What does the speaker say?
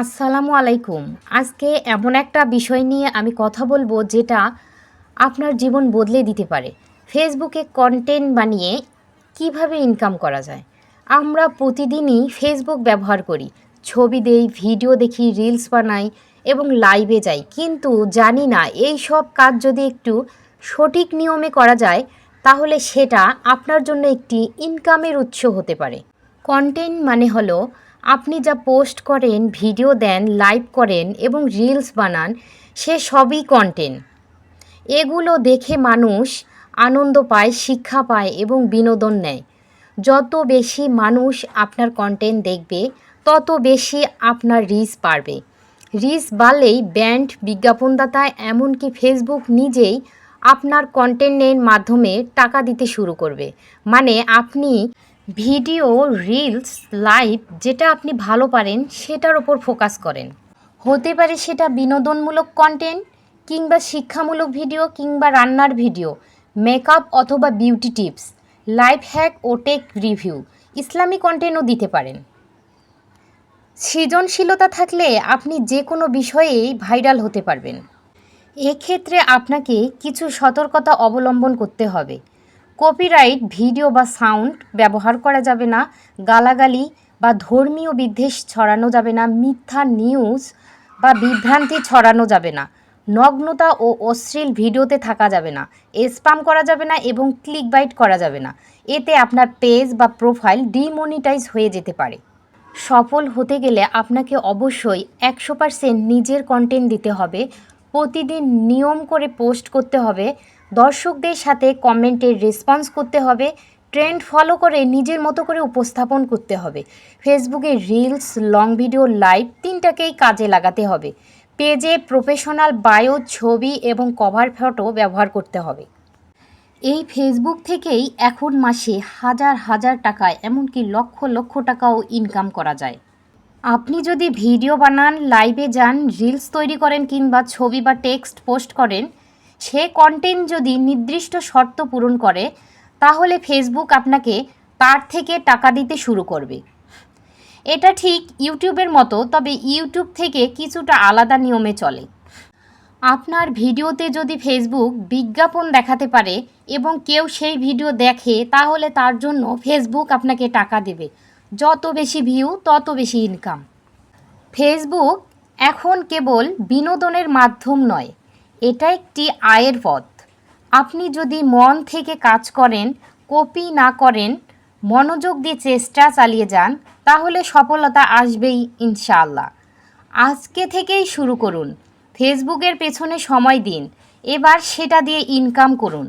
আসসালামু আলাইকুম। আজকে এমন একটা বিষয় নিয়ে আমি কথা বলব যেটা আপনার জীবন বদলে দিতে পারে। ফেসবুকে কন্টেন্ট বানিয়ে কীভাবে ইনকাম করা যায়? আমরা প্রতিদিনই ফেসবুক ব্যবহার করি। ছবি দেই ভিডিও দেখি রিলস বানাই এবং লাইভে যাই। কিন্তু জানি না, এই সব কাজ যদি একটু সঠিক নিয়মে করা যায়, তাহলে সেটা আপনার জন্য একটি ইনকামের উৎস হতে পারে। কন্টেন্ট মানে হলো আপনি যা পোস্ট করেন, ভিডিও দেন, লাইভ করেন এবং রিলস বানান, সে সবই কন্টেন্ট এগুলো দেখে মানুষ আনন্দ পায়, শিক্ষা পায় এবং বিনোদন নেয়। যত বেশি মানুষ আপনার কন্টেন্ট দেখবে, তত বেশি আপনার রিচ বাড়বে। রিচ বাড়লেই ব্যান্ড বিজ্ঞাপনদাতা এমনকি ফেসবুক নিজেই আপনার কন্টেন্টের মাধ্যমে টাকা দিতে শুরু করবে। মানে আপনি ভিডিও, রিলস, লাইভ যেটা আপনি ভালো পারেন, সেটার ওপর ফোকাস করেন। হতে পারে সেটা বিনোদনমূলক কন্টেন্ট কিংবা শিক্ষামূলক ভিডিও কিংবা রান্নার ভিডিও মেকআপ অথবা বিউটি টিপস লাইফ হ্যাক ও টেক রিভিউ ইসলামী কন্টেন্টও দিতে পারেন। সৃজনশীলতা থাকলে আপনি যে কোনো বিষয়েই ভাইরাল হতে পারবেন। এক্ষেত্রে আপনাকে কিছু সতর্কতা অবলম্বন করতে হবে। কপিরাইট ভিডিও বা সাউন্ড ব্যবহার করা যাবে না, গালাগালি বা ধর্মীয় বিদ্বেষ ছড়ানো যাবে না, মিথ্যা নিউজ বা বিভ্রান্তি ছড়ানো যাবে না, নগ্নতা ও অশ্লীল ভিডিওতে থাকা যাবে না স্পাম করা যাবে না এবং ক্লিক বাইট করা যাবে না। এতে আপনার পেজ বা প্রোফাইল ডিমনিটাইজ হয়ে যেতে পারে। সফল হতে গেলে আপনাকে অবশ্যই একশো পার্সেন্ট নিজের কন্টেন্ট দিতে হবে। প্রতিদিন নিয়ম করে পোস্ট করতে হবে। দর্শকদের সাথে কমেন্টের রেসপন্স করতে হবে, ট্রেন্ড ফলো করে নিজের মতো করে উপস্থাপন করতে হবে। ফেসবুকে রিলস, লং ভিডিও, লাইভ তিনটাকেই কাজে লাগাতে হবে। পেজে প্রফেশনাল বায়ো, ছবি এবং কভার ফটো ব্যবহার করতে হবে। এই ফেসবুক থেকেই এখন মাসে হাজার হাজার টাকা এমনকি লক্ষ লক্ষ টাকাও ইনকাম করা যায়। আপনি যদি ভিডিও বানান, লাইভে যান, রিলস তৈরি করেন কিংবা ছবি বা টেক্সট পোস্ট করেন সে কন্টেন্ট যদি নির্দিষ্ট শর্ত পূরণ করে, তাহলে ফেসবুক আপনাকে তার থেকে টাকা দিতে শুরু করবে। এটা ঠিক ইউটিউবের মতো, তবে ইউটিউব থেকে কিছুটা আলাদা নিয়মে চলে। আপনার ভিডিওতে যদি ফেসবুক বিজ্ঞাপন দেখাতে পারে এবং কেউ সেই ভিডিও দেখে, তাহলে তার জন্য ফেসবুক আপনাকে টাকা দেবে। যত বেশি ভিউ তত বেশি ইনকাম ফেসবুক এখন কেবল বিনোদনের মাধ্যম নয় এটা একটি আয়ের পথ। আপনি যদি মন থেকে কাজ করেন, কপি না করেন, মনোযোগ দিয়ে চেষ্টা চালিয়ে যান, তাহলে সফলতা আসবেই ইনশাআল্লাহ। আজকে থেকেই শুরু করুন। ফেসবুকের পেছনে সময় দিন। এবার সেটা দিয়ে ইনকাম করুন।